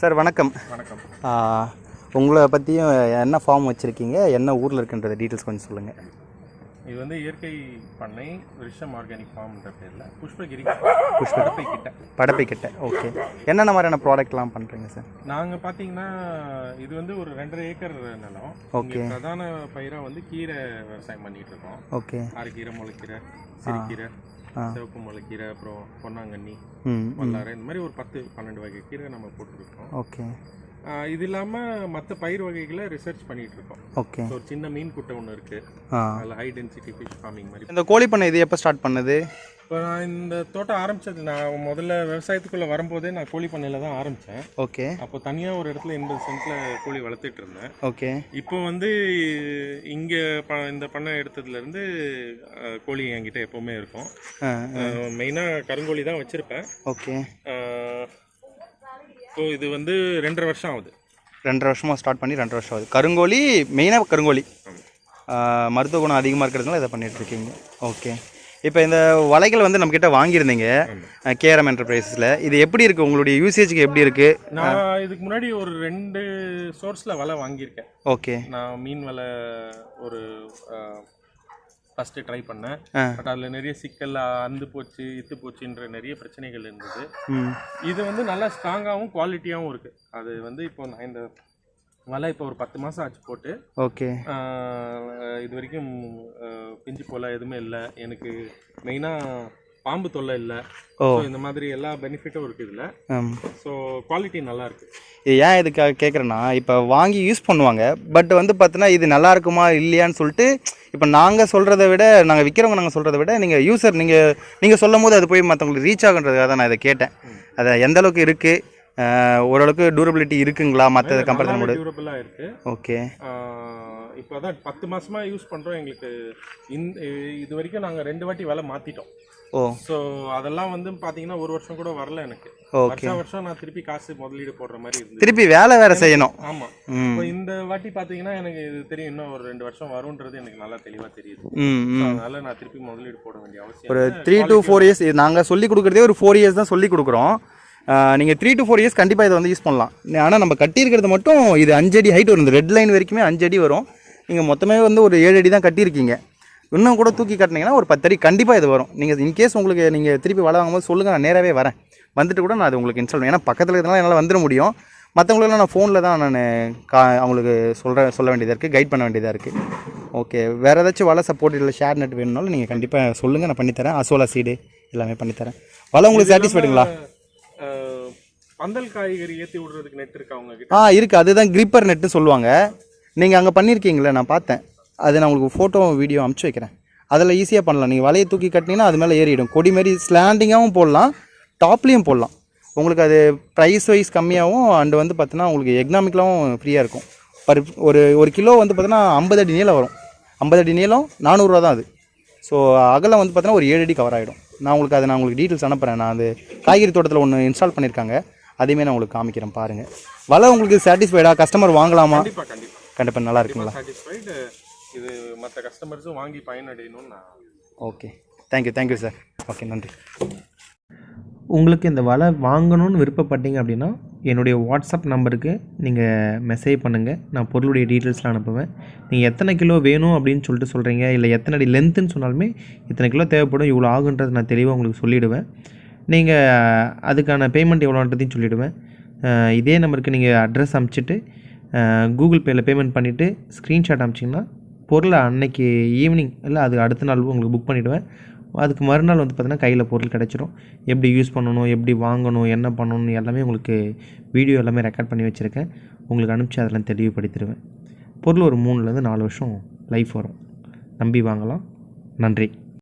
Sir வணக்கம். வணக்கம். உங்களை பற்றியும் என்ன ஃபார்ம் வச்சுருக்கீங்க? என்ன ஊரில் இருக்குன்றத டீட்டெயில்ஸ் கொஞ்சம் சொல்லுங்கள் இது வந்து இயற்கை பண்ணை ரிஷம் ஆர்கானிக் ஃபார்ம்ன்ற பேரில். புஷ்பகிரி. புஷ்ப படப்பை கிட்ட படப்பை கிட்ட ஓகே. என்னென்ன மாதிரியான ப்ராடக்ட்லாம் பண்ணுறீங்க சார்? நாங்கள் பார்த்தீங்கன்னா இது வந்து ஒரு ரெண்டரை ஏக்கர் நிலம். இங்க பிரதான பயிராக வந்து கீரை விவசாயம் பண்ணிட்டு இருக்கோம் ஓகே. அரைக்கீரை முளைக்கீரை சிறுக்கீரை. சிவப்பு முளைக்கீரை அப்புறம் பொன்னாங்கண்ணி வல்லாரை இந்த மாதிரி ஒரு பத்து பன்னெண்டு வகை கீரை நம்ம போட்டுருக்கோம். ஓகே. இது இல்லாமல் மற்ற பயிர் வகைகளை ரிசர்ச் பண்ணிட்டு இருக்கோம் ஓகே ஒரு சின்ன மீன் குட்டை ஒன்று இருக்கு. அதில் ஹை டென்சிட்டி ஃபிஷ் ஃபார்மிங் மாதிரி. இந்த கோழி பண்ணை இது எப்போ ஸ்டார்ட் பண்ணது? இப்போ நான் இந்த தோட்டம் ஆரம்பிச்சது நான் முதல்ல விவசாயத்துக்குள்ள வரும்போதே நான் கோழி பண்ணையில தான் ஆரம்பிச்சேன். ஓகே அப்போ தனியாக ஒரு இடத்துல எண்பது சென்ட்ல கோழி வளர்த்துட்டு இருந்தேன். ஓகே இப்போ வந்து இங்க ப இந்த பண்ணை எடுத்ததுல இருந்து அஹ், கோழி என்கிட்ட எப்பவுமே இருக்கும். மெயினாக கருங்கோழி தான் வச்சிருப்பேன். ஓகே இப்போ இது வந்து ரெண்டரை வருஷம் ஆகுது. ரெண்டரை வருஷமாக ஸ்டார்ட் பண்ணி ரெண்டரை வருஷம் ஆகுது. கருங்கோழி மெயினாக கருங்கோழி. மருத்துவ குணம் அதிகமாக இருக்கிறதுனால இதை பண்ணிட்டு இருக்கீங்க. ஓகே இப்போ இந்த வலைகள் வந்து நம்மக்கிட்ட வாங்கியிருந்தீங்க கேரம் என்டர்பிரைஸில் இது எப்படி இருக்குது உங்களுடைய யூசேஜுக்கு எப்படி இருக்குது நான் இதுக்கு முன்னாடி ஒரு ரெண்டு சோர்ஸ்ல வலை வாங்கியிருக்கேன். ஓகே நான் மீன் வலை ஒரு ஃபஸ்ட்டு ட்ரை பண்ணேன். பட் அதில் நிறைய சிக்கல் அந்து போச்சு இத்து போச்சுன்ற நிறைய பிரச்சனைகள் இருந்தது. இது வந்து நல்லா ஸ்ட்ராங்காகவும் குவாலிட்டியாகவும் இருக்குது அது வந்து இப்போ நான் இந்த வலை இப்போ ஒரு பத்து மாதம் ஆச்சு போட்டு. ஓகே. இது வரைக்கும் பிஞ்சு போல எதுவுமே இல்லை. எனக்கு மெயினாக பாம்பு தொல்லை இல்லை. ஓ. இந்த மாதிரி எல்லா பெனிஃபிட்டும் இருக்குது இதில். ஸோ குவாலிட்டி நல்லா இருக்கு. இது ஏன் இதுக்காக கேட்குறேன்னா இப்போ வாங்கி யூஸ் பண்ணுவாங்க. பட் வந்து பார்த்தீங்கன்னா இது நல்லா இருக்குமா இல்லையான்னு சொல்லிட்டு இப்போ நாங்கள் சொல்கிறத விட நாங்கள் விற்கிறவங்க நாங்கள் சொல்கிறத விட நீங்கள் யூசர் நீங்கள் நீங்கள் சொல்லும் போது அது போய் மற்றவங்களுக்கு ரீச் ஆகுன்றதுக்காக தான் நான் இதை கேட்டேன். அது எந்த அளவுக்கு இருக்குது ஓரளவுக்கு டூரபிலிட்டி இருக்குங்களா மற்ற கம்பேர் டியூரபிளாக இருக்குது ஓகே இப்போ அதான் பத்து மாசமா யூஸ் பண்ணுறோம் எங்களுக்கு. இந்த இது வரைக்கும் நாங்கள் ரெண்டு வாட்டி விலை மாற்றிட்டோம் ஓ. ஸோ அதெல்லாம் வந்து பார்த்தீங்கன்னா ஒரு வருஷம் கூட வரல எனக்கு. வருஷம் வருஷம் நான் திருப்பி காசு முதலீடு போடுற மாதிரி இருந்தது. திருப்பி வேலை வேறு செய்யணும். ஆமாம் ம். இப்போ இந்த வாட்டி பார்த்தீங்கன்னா எனக்கு இது தெரியும் இன்னும் ஒரு ரெண்டு வருஷம் வரும்ன்றது எனக்கு நல்லா தெளிவாக தெரியுது. அதனால நான் திருப்பி முதலீடு போட வேண்டிய அவசியம் ஒரு. த்ரீ டு ஃபோர் இயர்ஸ் நாங்கள் சொல்லி கொடுக்குறதே ஒரு ஃபோர் இயர்ஸ் தான் சொல்லி கொடுக்குறோம். நீங்கள் த்ரீ டு ஃபோர் இயர்ஸ் கண்டிப்பாக இதை வந்து யூஸ் பண்ணலாம். ஆனால் நம்ம கட்டியிருக்கிறது மட்டும் இது அஞ்சடி ஹைட் வரும். இந்த ரெட் லைன் வரைக்குமே அஞ்சு அடி வரும். நீங்கள் மொத்தமே வந்து ஒரு ஏழு அடி தான் கட்டியிருக்கீங்க. இன்னும் கூட தூக்கி கட்டினீங்கன்னா ஒரு பத்தடி கண்டிப்பாக இது வரும். நீங்கள் இன்கேஸ் உங்களுக்கு நீங்கள் திருப்பி வலை வாங்கும்போது சொல்லுங்கள் நான் நேராகவே வரேன். வந்துட்டு கூட நான் அது உங்களுக்கு இன்ஸ்டால் ஏன்னா பக்கத்தில் இருக்கிறதுனால என்னால் வந்துட முடியும். மற்றவங்களுக்குலாம் நான் ஃபோனில் தான் நான் கா அவங்களுக்கு சொல்கிற சொல்ல வேண்டியதாக இருக்குது கைட் பண்ண வேண்டியதாக இருக்குது ஓகே வேறு ஏதாச்சும் வலை சப்போர்ட் இல்லை ஷேர் நெட் வேணும்னாலும் நீங்கள் கண்டிப்பாக சொல்லுங்கள் நான் பண்ணித்தரேன். அசோலா சீடு எல்லாமே பண்ணித்தரேன். வலை உங்களுக்கு சாட்டிஸ்ஃபைடுங்களா பந்தல் காய்கறி ஏற்றி விடுறதுக்கு நெட் இருக்கா கிட்ட ஆ இருக்குது அதுதான் கிரிப்பர் நெட்டு சொல்லுவாங்க. நீங்கள் அங்கே பண்ணியிருக்கீங்களே நான் பார்த்தேன். அது நான் உங்களுக்கு ஃபோட்டோ வீடியோ அமுச்சு வைக்கிறேன். அதில் ஈஸியாக பண்ணலாம். நீங்கள் வலையை தூக்கி கட்டினீங்கன்னா அது மேலே ஏறிடும். கொடி மாரி ஸ்லாண்டிங்காகவும் போடலாம் டாப்லேயும் போடலாம். உங்களுக்கு அது ப்ரைஸ் வைஸ் கம்மியாகவும் அண்டு வந்து பார்த்தீங்கன்னா உங்களுக்கு எக்கனாமிக்கலாகவும் ஃப்ரீயாக இருக்கும். பர் ஒரு ஒரு கிலோ வந்து பார்த்தீங்கன்னா ஐம்பது அடி நீளம் வரும். ஐம்பது அடி நீளம் நானூறுரூவா தான் அது. ஸோ அகலம் வந்து பார்த்தீங்கன்னா ஒரு ஏழு அடி கவர் ஆகிடும் நான் உங்களுக்கு அதை நான் உங்களுக்கு டீட்டெயில்ஸ் அனுப்புகிறேன் நான் அது காய்கறி தோட்டத்தில் ஒன்று இன்ஸ்டால் பண்ணியிருக்காங்க அதையுமே நான் உங்களுக்கு காமிக்கிறேன் பாருங்கள் வலை உங்களுக்கு சாட்டிஸ்ஃபைடாக கஸ்டமர் வாங்கலாமா? கண்டிப்பாக நல்லா இருக்குங்களா சாட்டிஸ்ஃபைடு இது மற்ற கஸ்டமர்ஸும் வாங்கி பயனடையணும்னு நான் okay thank you thank you sir okay நன்றி. உங்களுக்கு இந்த வலை வாங்கணும்னு விருப்பப்பட்டீங்க அப்படின்னா என்னுடைய வாட்ஸ்அப் நம்பருக்கு நீங்கள் மெசேஜ் பண்ணுங்கள் நான் பொருளுடைய டீட்டெயில்ஸ்லாம் அனுப்புவேன். நீங்கள் எத்தனை கிலோ வேணும் அப்படின்னு சொல்லிட்டு சொல்கிறீங்க இல்லை எத்தனை அடி லென்த்துன்னு சொன்னாலுமே இத்தனை கிலோ தேவைப்படும் இவ்வளோ ஆகுன்றது நான் தெளிவாக உங்களுக்கு சொல்லிவிடுவேன் நீங்கள் அதுக்கான பேமெண்ட் எவ்வளோன்றதையும் சொல்லிவிடுவேன் இதே நம்பருக்கு நீங்கள் அட்ரஸ் அனுப்பிச்சிட்டு கூகுள் பேயில் பேமெண்ட் பண்ணிவிட்டு ஸ்க்ரீன்ஷாட் அனுப்பிச்சிங்கன்னா பொருளை அன்னைக்கு ஈவினிங் இல்லை அது அடுத்த நாள் உங்களுக்கு புக் பண்ணிவிடுவேன் அதுக்கு மறுநாள் வந்து பார்த்தீங்கன்னா கையில் பொருள் கிடச்சிரும். எப்படி யூஸ் பண்ணணும் எப்படி வாங்கணும் என்ன பண்ணணும் எல்லாமே உங்களுக்கு வீடியோ எல்லாமே ரெக்கார்ட் பண்ணி வச்சுருக்கேன். உங்களுக்கு அனுப்பிச்சு அதெல்லாம் தெளிவுபடுத்திடுவேன். பொருள் ஒரு மூணுலேருந்து நாலு வருஷம் லைஃப் வரும். நம்பி வாங்கலாம். நன்றி.